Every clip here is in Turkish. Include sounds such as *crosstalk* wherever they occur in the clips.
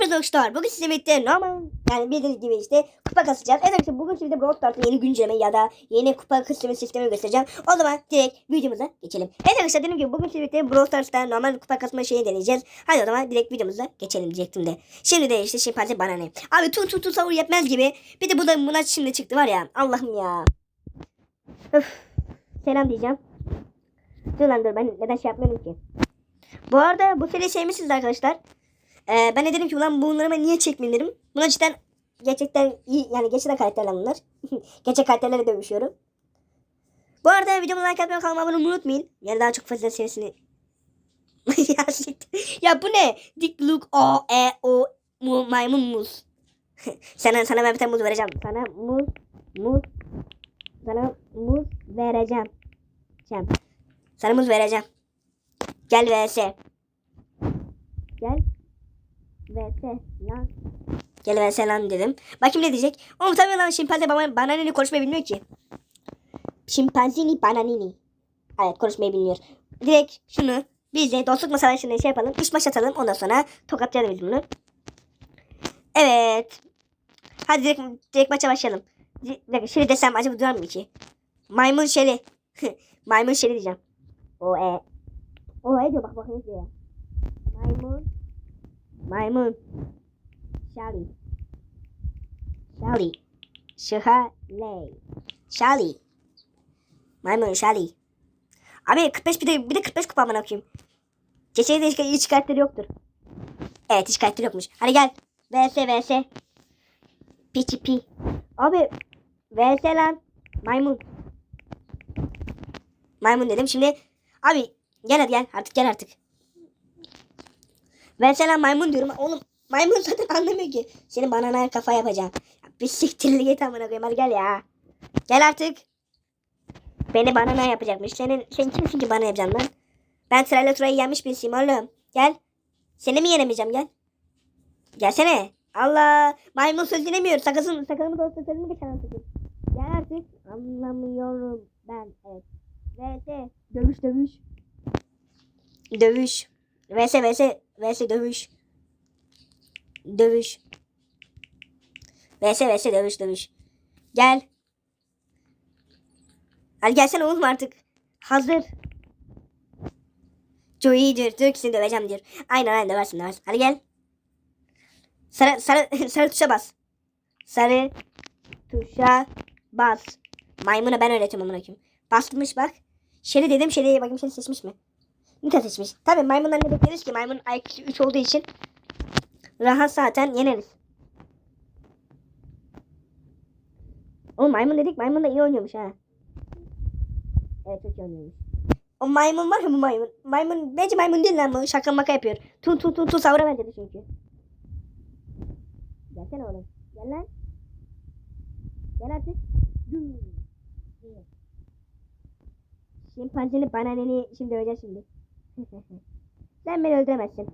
Hepinize hoşlar. Bugün size birlikte normal yani bildiğiniz gibi işte kupa kasacağız. Evet arkadaşlar bugün size Brawl Stars'ın yeni güncelleme ya da yeni kupa kasma sistemi göstereceğim. O zaman direkt videomuza geçelim. Evet arkadaşlar dediğim gibi bugün size birlikte Brawl Stars'ta normal kupa kasma şeyini deneyeceğiz. Hadi o zaman direkt videomuza geçelim diyecektim de. Şimdi de işte şimpanze bana ne. Abi tun tun tun savur yetmez gibi. Bir de bu da buna şimdi çıktı var ya. Allah'ım ya. Öf. Selam diyeceğim. Dur lan dur ben neden şey yapmıyorum ki. Bu arada bu seriyi sevmişsiniz arkadaşlar. Ee, ben de dedim ki ulan bunları ben niye çekmeyeyim dedim. Buna cidden gerçekten iyi yani gerçekten karakterler bunlar. *laughs* Gerçek karakterlerle dövüşüyorum. Bu arada videomu like atmayı kanalıma unutmayın. Yani daha çok fazla serisini *laughs* ya, bu ne? Dick Luke O E O mu, maymun muz. *laughs* sana sana ben bir tane muz vereceğim. Sana muz muz sana muz vereceğim. Cem. Sana muz vereceğim. Gel vs. Gel vs lan. Gel vs lan dedim. Bakayım ne diyecek. Oğlum tabii lan şimpanze bana, bananini konuşmayı bilmiyor ki. Şimpanzini bananini. Evet konuşmayı bilmiyor. Direkt şunu biz de dostluk masalarına şey yapalım. Üç maç atalım. Ondan sonra tokatlayalım biz bunu. Evet. Hadi direkt, direkt maça başlayalım. Di- Bir dakika şöyle desem acaba duyar mı ki? Maymun şeli. *laughs* Maymun şeli diyeceğim. O e. O e diyor bak bak ne diyor. Maymun. Maymun. Shelly. Shelly. Şahale. Shelly. Maymun Shelly. Abi 45 bir de bir de 45 kupa amına koyayım. Geçen de hiç, hiç karakteri yoktur. Evet hiç karakteri yokmuş. Hadi gel. VS VS. Piçi pi. Abi VS lan. Maymun. Maymun dedim. Şimdi abi gel hadi gel. Artık gel artık. Ben sana maymun diyorum. Oğlum maymun zaten anlamıyor ki. Senin banana kafa yapacağım. Bir siktirli git amına koyayım. Hadi gel ya. Gel artık. Beni banana yapacakmış. Senin sen kimsin ki bana yapacaksın lan? Ben sırayla turayı yenmiş birisiyim oğlum. Gel. Seni mi yenemeyeceğim gel. Gelsene. Allah. Maymun söz dinlemiyor. Sakızın, sakızımı da sözümü geçen artık. Gel artık. Anlamıyorum ben. Evet. VS. Dövüş dövüş. Dövüş. VS VS VS dövüş. Dövüş. VS VS dövüş dövüş. Gel. Hadi gelsene oğlum artık. Hazır. Çok iyidir. Diyor ki seni döveceğim diyor. Aynen aynen döversin döversin. Hadi gel. Sarı, sarı, *laughs* sarı tuşa bas. Sarı tuşa bas. Maymuna ben öğretiyorum amına koyayım. Basmış bak. Şeri dedim Şeri'ye bakayım Şeri seçmiş mi? Nita seçmiş. Tabii maymundan ne bekleriz ki? Maymun IQ 3 olduğu için rahat zaten yeneriz. O maymun dedik. Maymun da iyi oynuyormuş ha. Evet çok iyi oynuyormuş. O maymun var bu maymun. Maymun bence maymun değil lan bu. Şaka maka yapıyor. Tun tun tun tun savura benzedi çünkü. Gelsene oğlum. Gel lan. Gel artık. Şimpanzini bananeni şimdi döveceğiz şimdi. Sen beni öldüremezsin.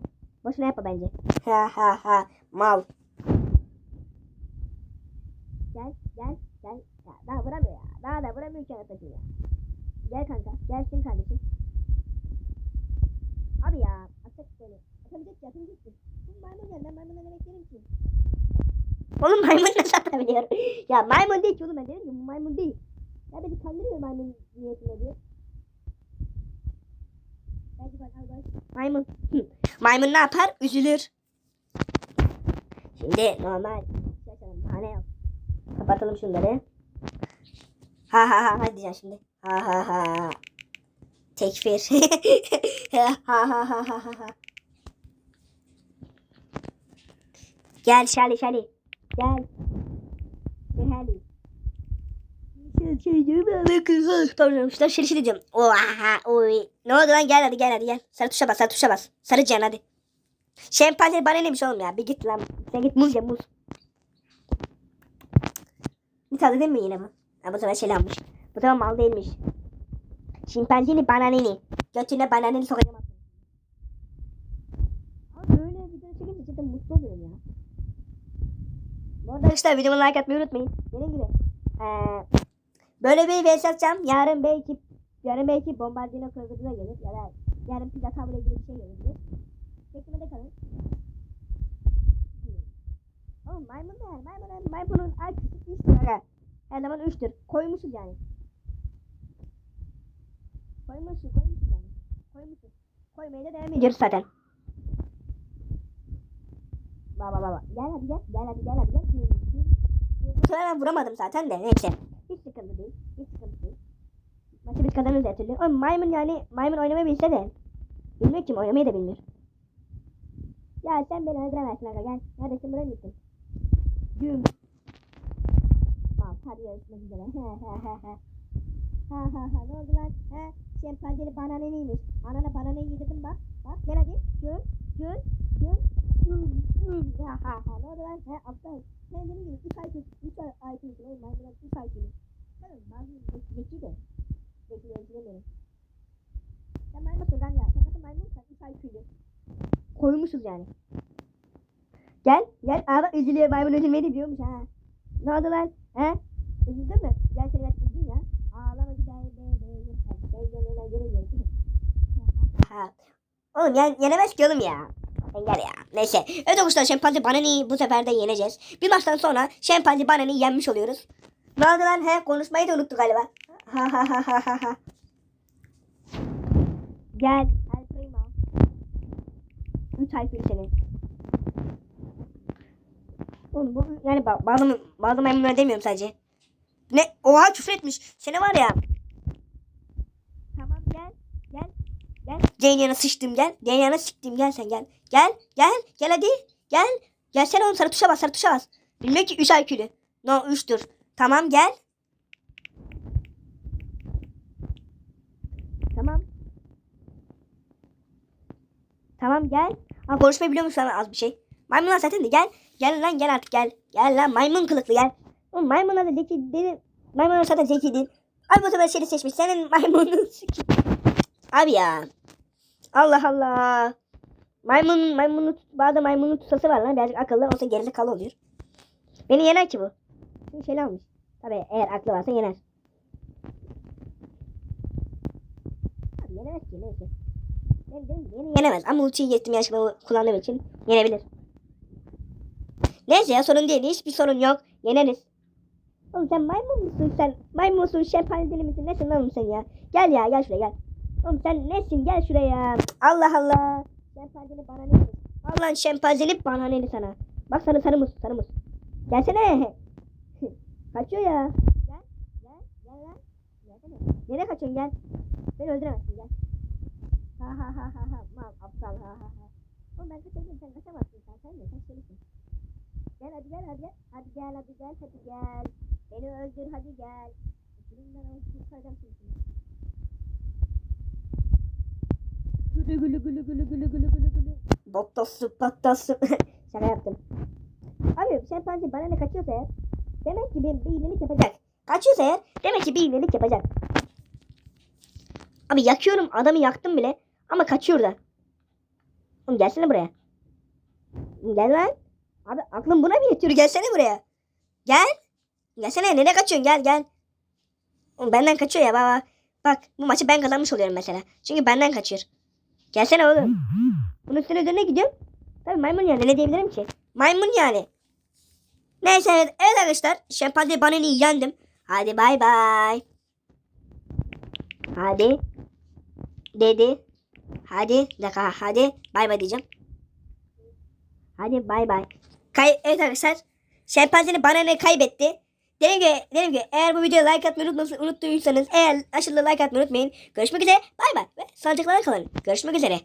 Boşuna yapma bence. Ha ha ha. Mal. Gel gel gel. Ya, daha vuramıyor ya. Daha da vuramıyor ki anasını ya. Gel kanka. Gelsin kardeşim. Abi ya. Atacak seni. Atabilecek ya. Atabilecek ki. Bu maymun gel. Ben maymunla ne beklerim ki? Oğlum maymun nasıl atabiliyor? ya maymun değil ki oğlum ben dedim ki bu maymun değil. Ya beni kandırıyor maymun niyetine diye. Belki bak al bak. Maymun. Maymun ne yapar? Üzülür. Şimdi normal. Bahane yok. Kapatalım şunları. Ha ha ha hadi diyeceğim şimdi. Ha ha ha. Tekfir. *laughs* ha ha ha ha ha. Gel Şali Şali. Gel Şali. Pardon şuradan şeri şeri diyorum. Oha oy. Ne oldu lan gel hadi gel hadi gel. Sarı tuşa bas sarı tuşa bas. Sarı can hadi. Şempanze bana neymiş oğlum ya. Bir git lan. Sen git muz ye muz. Bir tadı değil mi yine bu? Ha bu sefer şey almış. Bu sefer mal değilmiş. Şimpanzini bananini. Götüne bananini sokacağım. Abi böyle video çekince cidden mutlu oluyorum ya. Bu arada arkadaşlar videomu like atmayı unutmayın. Dediğim gibi. Eee Böyle bir vs atacağım. Yarın belki yarın belki bombardino krokodilo gelir ya da yarın pizza tavla gibi bir şey gelir. Beklemede kalın. Oğlum maymun ne? Maymunun, maymunun IQ'su 3'tür aga. Her zaman 3'tür. Koymuşuz yani. Koymuşuz, koymuşuz yani. Koymuşuz. Koymaya da devam ediyoruz zaten. Baba baba. Gel hadi gel. Gel hadi gel hadi gel. Bu sefer ben vuramadım zaten de neyse. Hiç sıkıntı değil. Hiç sıkıntı değil. Maçı biz kazanırız her türlü. Oğlum maymun yani maymun oynamayı bilse de. Bilmiyor kim oynamayı da bilmiyor. Ya sen beni öldüremezsin aga gel. Neredesin buraya gittin? Güm. Tamam hadi görüşmek üzere. Ha ha ha ne oldu lan? He? Şempanzeli banana neymiş? Anana banana yedirdim bak. Bak gel hadi. Gül. Gül. Gül. Ha ha ha ne oldu lan? He aptal. Sen benim gibi 3 ay 3 ay ay kızım. Oğlum ben biraz 3 ay kızım. Tamam ben zeki de. Zeki de özlemiyorum. Sen maymunsun kanka. Sen nasıl maymunsan 3 ay kızım. Koymuşuz yani. Gel gel. Aa üzülüyor. Maymun üzülmeyi de biliyormuş ha. Ne oldu lan? He? Üzüldün mü? Gel seni üzgün ya. Ağlama güzel. Her şey yoluna girecek. Ha. Oğlum yen yenemez ki oğlum ya. Sen gel ya. Neyse. Evet arkadaşlar şempanze banani bu sefer de yeneceğiz. Bir maçtan sonra şempanze banani yenmiş oluyoruz. Ne oldu lan? He konuşmayı da unuttu galiba. Ha ha ha ha ha ha. Gel. El primo. Üç harfli seni. Oğlum bu yani ba- bazı bazı maymunlar demiyorum sadece. Ne? Oha küfür etmiş. Seni var ya. Tamam gel. Gel. Gel. Ceyn yana sıçtım gel. Ceyn yana sıçtım gel sen gel. Gel. Gel. Gel hadi. Gel. Gelsene oğlum sarı tuşa bas sarı tuşa bas. Bilmiyor ki 3 IQ'lü. No 3'tür. Tamam gel. Tamam. Tamam gel. Ha konuşmayı biliyormuş lan az bir şey. Maymunlar zaten de gel. Gel lan gel artık gel. Gel lan maymun kılıklı gel. Oğlum maymunlar da zeki değil. Maymunlar zaten zeki değil. Abi bu sefer seni seçmiş. Senin *laughs* maymunun. Abi ya. Allah Allah. Maymun maymunu bazı maymunun tutası var lan. Birazcık akıllı olsa geride kalı oluyor. Beni yener ki bu. Şimdi şeyle almış. Tabii eğer aklı varsa yener. Abi yenemez ki neyse. Ben dedim beni yenemez ama ultiyi yettim yaşlı kullandığım için yenebilir. Neyse ya sorun değil. Hiçbir sorun yok. Yeneriz. Oğlum sen maymun musun sen? Maymunsun, şempanzeli misin? Nesin oğlum sen ya? Gel ya gel şuraya gel. Oğlum sen nesin? Gel şuraya. Allah Allah. Şempanzeli bana ne? Allah'ın şempanzeli bana ne sana? Bak sarı sarı muz, sarı muz. Gelsene. *laughs* Kaçıyor ya. Gel, gel, gel. Gelsene. Nereye kaçıyorsun gel. Beni öldüremezsin gel. Ha ha ha ha ha. Mal aptal ha ha ha. Oğlum ben kaçabilirim sen kaçamazsın sen. Sen de kaçabilirsin. Gel hadi gel hadi gel. Hadi gel hadi gel hadi gel. Beni öldür hadi gel. Elimden onu kurtaracağım şimdi. Gülü gülü gülü gülü gülü gülü gülü gülü. Bottası pattası. *laughs* Şaka yaptım. Abi şempanze bana ne kaçıyorsa eğer demek ki bir, bir iyilik yapacak. Kaçıyorsa eğer demek ki bir iyilik yapacak. Abi yakıyorum adamı yaktım bile ama kaçıyor da. Oğlum gelsene buraya. Gel lan. Abi aklım buna mı yetiyor? Gelsene buraya. Gel. Gelsene nereye kaçıyorsun? Gel gel. Oğlum benden kaçıyor ya baba. Bak bu maçı ben kazanmış oluyorum mesela. Çünkü benden kaçıyor. Gelsene oğlum. Bunun üstüne üzerine gidiyorum. Tabii maymun yani ne diyebilirim ki? Maymun yani. Neyse evet, evet arkadaşlar. Şempanze baneni yendim. Hadi bay bay. Hadi. Dedi. Hadi. Dakika hadi. Bay bay diyeceğim. Hadi bay bay. Kay evet arkadaşlar. Şempanzenin bananayı kaybetti. Dediğim gibi, dediğim gibi eğer bu videoya like atmayı unutma- unuttuysanız eğer aşırı like atmayı unutmayın. Görüşmek üzere. Bay bay. Ve sağlıcakla kalın. Görüşmek üzere.